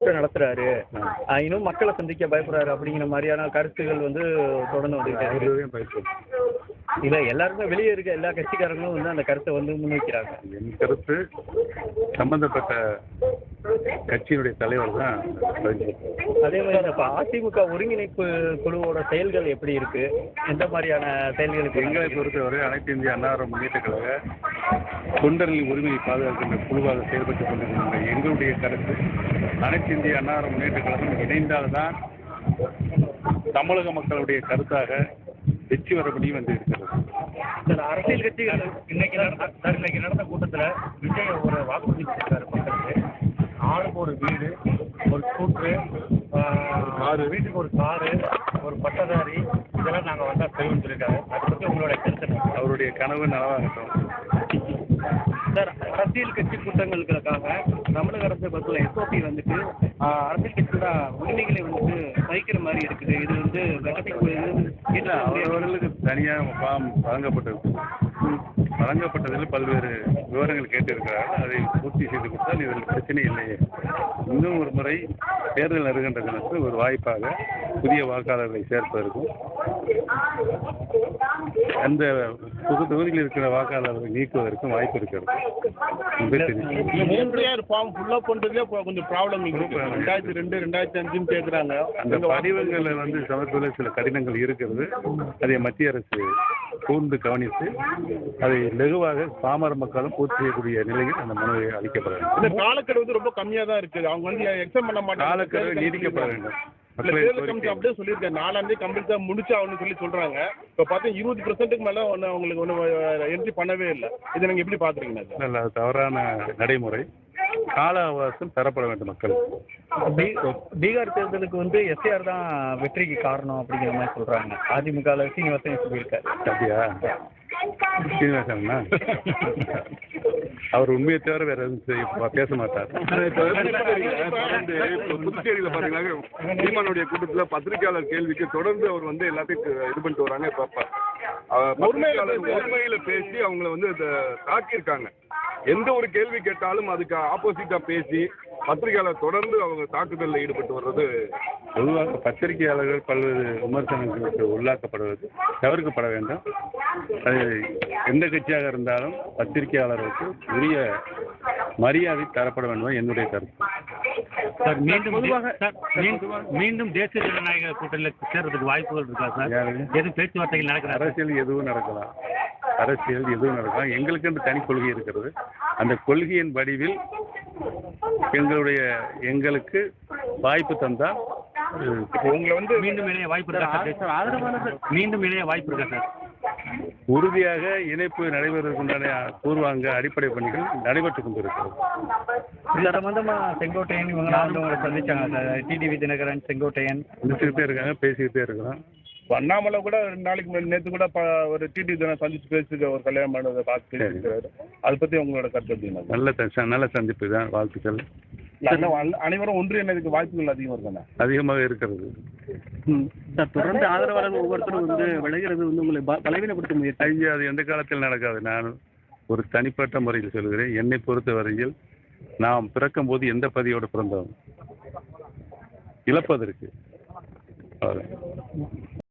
நடத்துறாரு. இன்னும் மக்களை சந்திக்க பயப்படுறாரு அப்படிங்கிற மாதிரியான கருத்துகள் வந்து தொடர்ந்து பயப்படும் இல்ல எல்லாருமே வெளியே இருக்க எல்லா கட்சிக்காரங்களும் வந்து அந்த கருத்தை வந்து முன்வைக்கிறாங்க. என் கருத்து சம்பந்தப்பட்ட கட்சியினுடைய தலைவர் தான் அதே மாதிரி இப்ப அதிமுக ஒருங்கிணைப்பு குழுவோட செயல்கள் எப்படி இருக்கு? எந்த மாதிரியான செயல்களுக்கு எங்களை பொறுத்தவரை அனைத்து இந்திய அன்னார முன்னேற்ற கழக தொண்டர்களின் உரிமையை பாதுகாக்கின்ற குழுவாக செயல்பட்டுக் கொண்டிருக்கின்ற எங்களுடைய கருத்து அனைத்து இந்திய அன்னார முன்னேற்ற கழகம் இணைந்தால்தான் தமிழக மக்களுடைய கருத்தாக வெற்றி வர முடியும் என்று இருக்கிறது. சார் அரசியல் கட்சிகள் இன்னைக்கு நடந்த சார் இன்னைக்கு நடந்த கூட்டத்துல விஜய் ஒரு வாக்குறுதி கொடுத்தாரு மக்களுக்கு. ஒரு வீடு ஒரு ஸ்கூட்ரு ஆறு வீட்டுக்கு ஒரு காரு ஒரு பட்டதாரி இதெல்லாம் நாங்க வந்தா செய்வோம்னு சொல்லியிருக்காரு அதை பத்தி உங்களோட கருத்து? அவருடைய கனவு நனவாகட்டும் சார் அரசியல் கட்சி கூட்டங்களுக்காக தமிழக அரசு பஸ்ல எஸ்ஓபி வந்துட்டு அரசியல் கட்சியோட உரிமைகளை வந்துட்டு சகிக்கிற மாதிரி இருக்குது. இது வந்து இல்லை அவரவர்களுக்கு தனியாக ஃபார்ம் வழங்கப்பட்டது வழங்கப்பட்டதில் பல்வேறு விவரங்கள் கேட்டிருக்கிறார் அதை பூர்த்தி செய்து கொடுத்தால் இதில் பிரச்சனை இல்லையே இன்னும் ஒரு முறை தேர்தல் நெருங்கின்ற தினத்தில் ஒரு வாய்ப்பாக புதிய வாக்காளர்களை சேர்ப்பதற்கும் அந்த புது தொகுதியில் இருக்கிற வாக்காளர்களை நீக்குவதற்கும் வாய்ப்பு இருக்கிறது. ஃபார்ம் ஃபுல்லப் பண்ணுறதுலே கொஞ்சம் ப்ராப்ளம் ரெண்டாயிரத்தி ரெண்டு ரெண்டாயிரத்தி அஞ்சுன்னு கேட்குறாங்க அந்த படிவங்களை வந்து சமர்ப்பதில் சில கடினங்கள் இருக்கிறது. அதை மத்திய அரசு கூர்ந்து கவனித்து அதை லகுவாக பாமர மக்களும் பூர்த்தி செய்யக்கூடிய நிலையில் அந்த மனுவை அளிக்கப்பட வேண்டும். இந்த காலக்கெடு வந்து ரொம்ப கம்மியாக தான் இருக்குது. அவங்க வந்து எக்ஸாம் பண்ண மாட்டாங்க? காலக்கெடு நீடிக்கப்பட வேண்டும். அப்படியே சொல்லியிருக்காங்க நாலாந்தே கம்ப்ளீட் தான் சொல்லி சொல்றாங்க. இப்போ பார்த்தா இருபது பர்சன்ட்டுக்கு மேலே ஒன்று அவங்களுக்கு ஒன்றும் என்ட்ரி பண்ணவே இல்லை. இதை நீங்கள் எப்படி பார்க்குறீங்க? சார் நல்ல தவறான நடைமுறை. கால அவகாசம் தரப்பட வேண்டும் மக்களுக்கு பீ- பீகார் தேர்தலுக்கு வந்து எஸ்ஏஆர் தான் வெற்றிக்கு காரணம் அப்படிங்கிற மாதிரி சொல்றாங்க. அதிமுக சீனிவாசன் சொல்லியிருக்காரு. அப்படியா? சீனிவாசனா அவர் உண்மையை தவிர வேற எதுவும் பேச மாட்டார். இப்போ தொடர்ந்து இப்போ புதுச்சேரியில் பார்த்தீங்கன்னா சீமானுடைய கூட்டத்தில் பத்திரிகையாளர் கேள்விக்கு தொடர்ந்து அவர் வந்து எல்லாத்தையும் இது பண்ணிட்டு வராங்க உண்மையில பேசி அவங்கள வந்து இதை தாக்கியிருக்காங்க. எந்த ஒரு கேள்வி கேட்டாலும் அதுக்கு ஆப்போசிட்டா பேசி பத்திரிகையாளர் தொடர்ந்து அவங்க தாக்குதலில் ஈடுபட்டு வர்றது பொதுவாக பத்திரிகையாளர்கள் பல்வேறு விமர்சனங்களுக்கு உள்ளாக்கப்படுவது தவிர்க்கப்பட வேண்டும். அது எந்த கட்சியாக இருந்தாலும் பத்திரிகையாளர்களுக்கு உரிய மரியாதை தரப்பட வேண்டும் என்னுடைய கருத்து. சார் மீண்டும் சார், மீண்டும் மீண்டும் தேசிய ஜனநாயக கூட்டணியில் சேர்றதுக்கு வாய்ப்புகள் இருக்கா சார்? எதுவும் பேச்சுவார்த்தைகள் நடக்கிறா அரசியல் எதுவும் நடக்கலாம் அரசியல் எதுவும் நடக்கலாம் எங்களுக்கு என்று தனி கொள்கை இருக்கிறது. அந்த கொள்கையின் வடிவில் எங்களுடைய எங்களுக்கு வாய்ப்பு தந்தால் உங்களை வந்து மீண்டும் இணைய வாய்ப்பு இருக்கா சார்? மீண்டும் இணைய வாய்ப்பு இருக்கா சார்? உறுதியாக இணைப்பு நடைபெறுவதற்குண்டான பூர்வாங்க அடிப்படை பணிகள் நடைபெற்றுக் கொண்டிருக்கிறது. இந்த சம்பந்தமா செங்கோட்டையன் இவங்கலாம் வந்து உங்களை சந்திச்சாங்க சார். டிடிவி தினகரன் செங்கோட்டையன். முடிச்சுக்கிட்டே இருக்காங்க பேசிக்கிட்டே இருக்கிறோம் அண்ணாமலை கூட ரெண்டு நாளைக்கு முன்னாடி நேற்று கூட ப- ஒரு டிடி தினம் சந்திச்சு பேசிட்டு ஒரு கல்யாணம் பண்ணதை பார்த்து பேசியிருக்காரு. அதை பற்றி உங்களோட கருத்து எப்படின்னா நல்ல நல்ல சந்திப்பு தான் வாழ்த்துக்கள். அனைவரும் ஒன்றிணைறதுக்கு வாய்ப்புகள் அதிகம் இருக்காண்ணா. அதிகமாக இருக்கிறது. சார் தொடர்ந்து ஆதரவாளர்கள் ஒவ்வொருத்தரும் வந்து விளைகிறது வந்து உங்களை பலவீனப்படுத்த முடியும் ஐயா அது எந்த காலத்தில் நடக்காது. நான் ஒரு தனிப்பட்ட முறையில் சொல்கிறேன். என்னை பொறுத்தவரையில் நாம் பிறக்கும் போது எந்த பதியோடு பிறந்தோம்? இழப்பதற்கு.